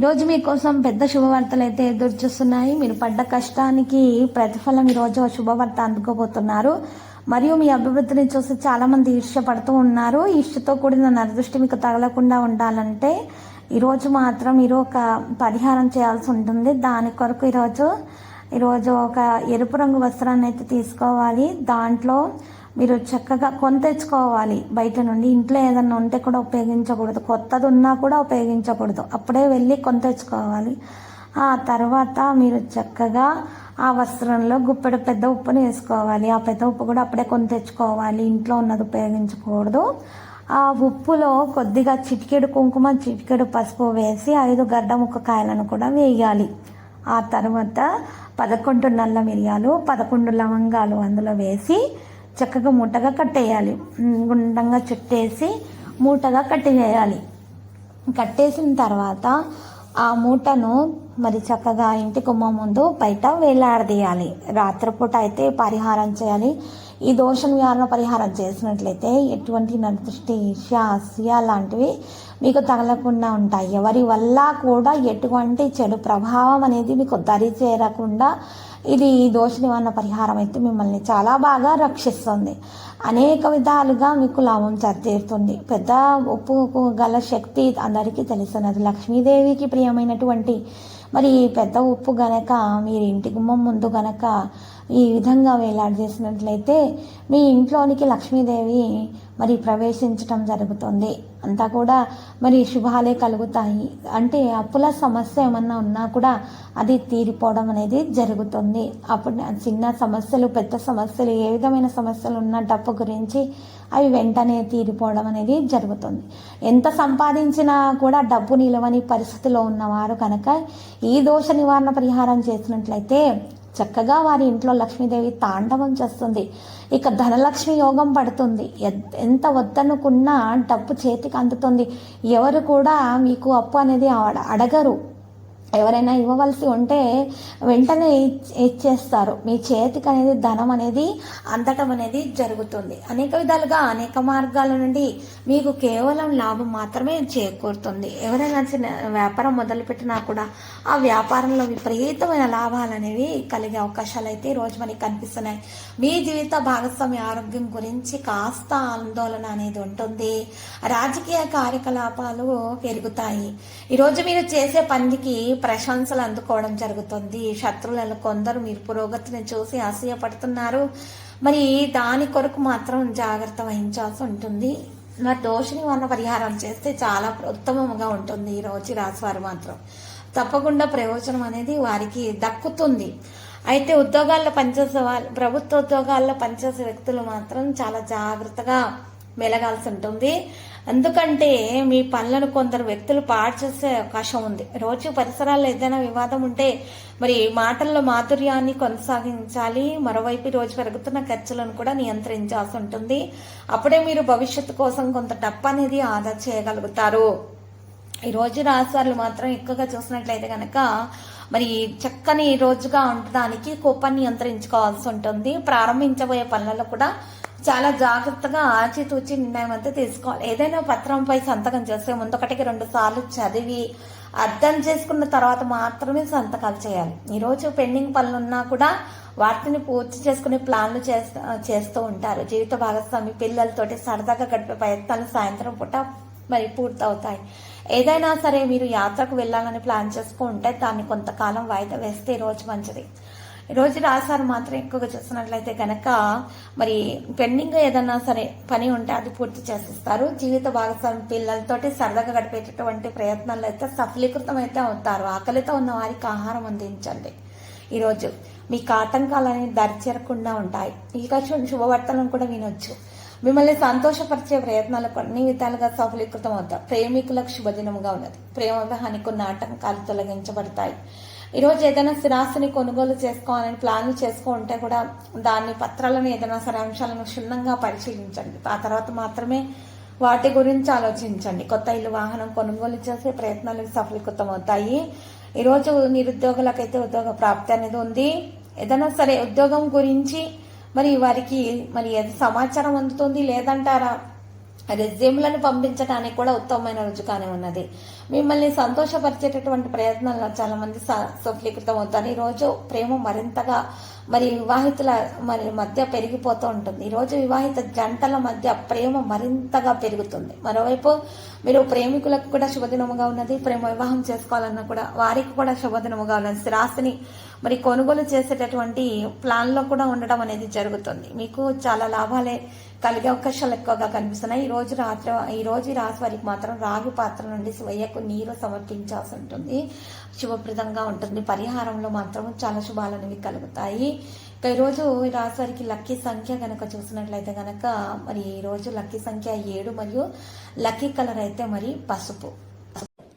ఈరోజు మీకోసం పెద్ద శుభవార్తలు అయితే ఎదురు చూస్తున్నాయి. మీరు పడ్డ కష్టానికి ప్రతిఫలం ఈరోజు శుభవార్త అందుకోబోతున్నారు. మరియు మీ అభివృద్ధిని చూసి చాలామంది ఇష్టపడుతూ ఉన్నారు. ఈర్ష్యతో కూడిన నరదృష్టి మీకు తగలకుండా ఉండాలంటే ఈరోజు మాత్రం మీరు ఒక పరిహారం చేయాల్సి ఉంటుంది. దాని కొరకు ఈరోజు ఈరోజు ఒక ఎరుపు రంగు వస్త్రాన్ని అయితే తీసుకోవాలి. దాంట్లో మీరు చక్కగా కొని తెచ్చుకోవాలి. బయట నుండి ఇంట్లో ఏదన్నా ఉంటే కూడా ఉపయోగించకూడదు. కొత్తది ఉన్నా కూడా ఉపయోగించకూడదు. అప్పుడే వెళ్ళి కొని తెచ్చుకోవాలి. ఆ తర్వాత మీరు చక్కగా ఆ వస్త్రంలో గుప్పెడు పెద్ద ఉప్పుని వేసుకోవాలి. ఆ పెద్ద ఉప్పు కూడా అప్పుడే కొని తెచ్చుకోవాలి. ఇంట్లో ఉన్నది ఉపయోగించకూడదు. ఆ ఉప్పులో కొద్దిగా చిటికెడు కుంకుమ చిటికెడు పసుపు వేసి ఐదు గడ్డ ముక్క కాయలను కూడా వేయాలి. ఆ తర్వాత పదకొండు నల్ల మిరియాలు పదకొండు లవంగాలు అందులో వేసి చక్కగా మూటగా కట్టేయాలి. గుండంగా చుట్టేసి మూటగా కట్టివేయాలి. కట్టేసిన తర్వాత ఆ మూటను మరి చక్కగా ఇంటి గుమ్మ ముందు బయట వేలాడదీయాలి. రాత్రిపూట అయితే పరిహారం చేయాలి. ఈ దోష నివారణ పరిహారం చేసినట్లయితే ఎటువంటి నరదృష్టి ఈర్ష్య అసూయ లాంటివి మీకు తగలకుండా ఉంటాయి. ఎవరి వల్ల కూడా ఎటువంటి చెడు ప్రభావం అనేది మీకు దరి చేరకుండా ఇది ఈ దోష నివారణ పరిహారం అయితే మిమ్మల్ని చాలా బాగా రక్షిస్తుంది. అనేక విధాలుగా మీకు లాభం చేరుతుంది పెద్ద ఉప్పు గల శక్తి అందరికీ తెలుస్తున్నది లక్ష్మీదేవికి ప్రియమైనటువంటి మరి పెద్ద ఉప్పు గనక మీరు ఇంటి గుమ్మం ముందు గనక ఈ విధంగా వేలాడజేసినట్లయితే మీ ఇంట్లోనికి లక్ష్మీదేవి మరి ప్రవేశించటం జరుగుతుంది. అంతా కూడా మరి శుభాలే కలుగుతాయి. అంటే అప్పుల సమస్య ఏమన్నా ఉన్నా కూడా అది తీరిపోవడం అనేది జరుగుతుంది. అప్పుడు చిన్న సమస్యలు పెద్ద సమస్యలు ఏ విధమైన సమస్యలు ఉన్న డబ్బు గురించి అవి వెంటనే తీరిపోవడం అనేది జరుగుతుంది. ఎంత సంపాదించినా కూడా డబ్బు నిలవని పరిస్థితిలో ఉన్నవారు కనుక ఈ దోష నివారణ పరిహారం చేసినట్లయితే చక్కగా వారి ఇంట్లో లక్ష్మీదేవి తాండవం చేస్తుంది. ఇక ధనలక్ష్మి యోగం పడుతుంది. ఎంత వద్దనుకున్నా డబ్బు చేతికి అందుతుంది. ఎవరు కూడా మీకు అప్పు అనేది అడగరు. ఎవరైనా ఇవ్వవలసి ఉంటే వెంటనే ఇచ్చేస్తారు. మీ చేతికి అనేది ధనం అనేది అందటం అనేది జరుగుతుంది. అనేక విధాలుగా అనేక మార్గాల నుండి మీకు కేవలం లాభం మాత్రమే చేకూరుతుంది. ఎవరైనా చిన్న వ్యాపారం మొదలుపెట్టినా కూడా ఆ వ్యాపారంలో విపరీతమైన లాభాలు అనేవి కలిగే అవకాశాలు అయితే రోజు మనకి కనిపిస్తున్నాయి. మీ జీవిత భాగస్వామి ఆరోగ్యం గురించి కాస్త ఆందోళన అనేది ఉంటుంది. రాజకీయ కార్యకలాపాలు పెరుగుతాయి. ఈరోజు మీరు చేసే పనికి ప్రశంసలు అందుకోవడం జరుగుతుంది. శత్రువులలో కొందరు మీరు పురోగతిని చూసి అసూయపడుతున్నారు మరి దాని కొరకు మాత్రం జాగ్రత్త వహించాల్సి ఉంటుంది. మరి దోషిని వలన పరిహారం చేస్తే చాలా ఉత్తమంగా ఉంటుంది ఈ రోజు రాశివారు మాత్రం. తప్పకుండా ప్రయోజనం అనేది వారికి దక్కుతుంది. అయితే ఉద్యోగాల్లో పనిచేసే వాళ్ళు ప్రభుత్వ ఉద్యోగాల్లో పనిచేసే వ్యక్తులు మాత్రం చాలా జాగ్రత్తగా మెలగాల్సి ఉంటుంది. ఎందుకంటే మీ పనులను కొందరు వ్యక్తులు పాడు చేసే అవకాశం ఉంది. రోజు పరిసరాల్లో ఏదైనా వివాదం ఉంటే మరి మాటల్లో మాధుర్యాన్ని కొనసాగించాలి. మరోవైపు రోజు పెరుగుతున్న ఖర్చులను కూడా నియంత్రించాల్సి ఉంటుంది. అప్పుడే మీరు భవిష్యత్తు కోసం కొంత డబ్బు అనేది ఆదా చేయగలుగుతారు. ఈ రోజు రాశివారులు మాత్రం ఎక్కువగా చూసినట్లయితే కనుక మరి చక్కని రోజుగా ఉండడానికి కోపాన్ని నియంత్రించుకోవాల్సి ఉంటుంది. ప్రారంభించబోయే పనులలో కూడా చాలా జాగ్రత్తగా ఆచితూచి నిర్ణయం అంతా తీసుకోవాలి. ఏదైనా పత్రంపై సంతకం చేస్తే ముందొకటికి రెండు సార్లు చదివి అర్థం చేసుకున్న తర్వాత మాత్రమే సంతకాలు చేయాలి. ఈరోజు పెండింగ్ పనులు ఉన్నా కూడా వాటిని పూర్తి చేసుకునే ప్లాన్లు చేస్తూ చేస్తూ ఉంటారు. జీవిత భాగస్వామి పిల్లలతోటి సరదాగా గడిపే ప్రయత్నాలు సాయంత్రం పూట మరి పూర్తవుతాయి. ఏదైనా సరే మీరు యాత్రకు వెళ్ళాలని ప్లాన్ చేసుకుంటే దాన్ని కొంతకాలం వాయిదా వేస్తే ఈరోజు రోజు మంచిది. రోజు రాశారు మాత్రం ఎక్కువగా చూస్తున్నట్లయితే కనుక మరి పెండింగ్ ఏదన్నా సరే పని ఉంటే అది పూర్తి చేసేస్తారు. జీవిత భాగస్వామి పిల్లలతోటి సరదాగా గడిపేటటువంటి ప్రయత్నాలు అయితే సఫలీకృతం అయితే అవుతారు. ఆకలితో ఉన్న వారికి ఆహారం అందించండి. ఈరోజు మీకు ఆటంకాలు దరిచేరకుండా ఉంటాయి. ఇక శు- శుభవర్తనం కూడా వినొచ్చు. మిమ్మల్ని సంతోషపరిచే ప్రయత్నాలు అన్ని విధాలుగా సఫలీకృతం అవుతాయి ప్రేమికులకు శుభదినముగా ఉన్నది. ప్రేమ వివాహానికి ఉన్న ఆటంకాలు తొలగించబడతాయి. ఈరోజు ఏదైనా స్థిరాస్తిని కొనుగోలు చేసుకోవాలని ప్లాన్లు చేసుకుంటే కూడా దాని పత్రాలను ఏదైనా సరే అంశాలను క్షుణ్ణంగా పరిశీలించండి. ఆ తర్వాత మాత్రమే వాటి గురించి ఆలోచించండి. కొత్త ఇల్లు వాహనం కొనుగోలు చేసే ప్రయత్నాలు సఫలీకృతమవుతాయి. ఈరోజు నిరుద్యోగులకైతే ఉద్యోగ ప్రాప్తి అనేది ఉంది. ఏదైనా సరే ఉద్యోగం గురించి మరి వారికి మరి సమాచారం అందుతుంది లేదంటారా? రెజ్యూమ్లను పంపించడానికి కూడా ఉత్తమమైన రుజుగానే ఉన్నది. మిమ్మల్ని సంతోషపరిచేటటువంటి ప్రయత్నాల్లో చాలా మంది స- సఫలీకృతం అవుతారు ఈ రోజు ప్రేమ మరింతగా మరి వివాహితుల మరి మధ్య పెరిగిపోతూ ఉంటుంది. ఈరోజు రోజు వివాహిత జంటల మధ్య ప్రేమ మరింతగా పెరుగుతుంది. మరోవైపు మీరు ప్రేమికులకు కూడా శుభదినముగా ఉన్నది. ప్రేమ వివాహం చేసుకోవాలన్నా కూడా వారికి కూడా శుభదినముగా ఉన్నది. స్థిరాస్తిని మరి కొనుగోలు చేసేటటువంటి ప్లాన్లో కూడా ఉండడం అనేది జరుగుతుంది. మీకు చాలా లాభాలే కలిగే అవకాశాలు ఎక్కువగా కనిపిస్తున్నాయి. ఈ రోజు రాత్రి ఈ రోజు ఈ రాశి వారికి మాత్రం రాగి పాత్ర నుండి శివయ్యకు నీరు సమర్పించాల్సి ఉంటుంది. శుభప్రదంగా ఉంటుంది. పరిహారంలో మాత్రం చాలా శుభాలు అనేవి కలుగుతాయి. ఇక ఈరోజు రోజు ఈ రాశి వారికి లక్కీ సంఖ్య కనుక చూసినట్లయితే కనుక మరి ఈరోజు లక్కీ సంఖ్య ఏడు మరియు లక్కీ కలర్ అయితే మరి పసుపు.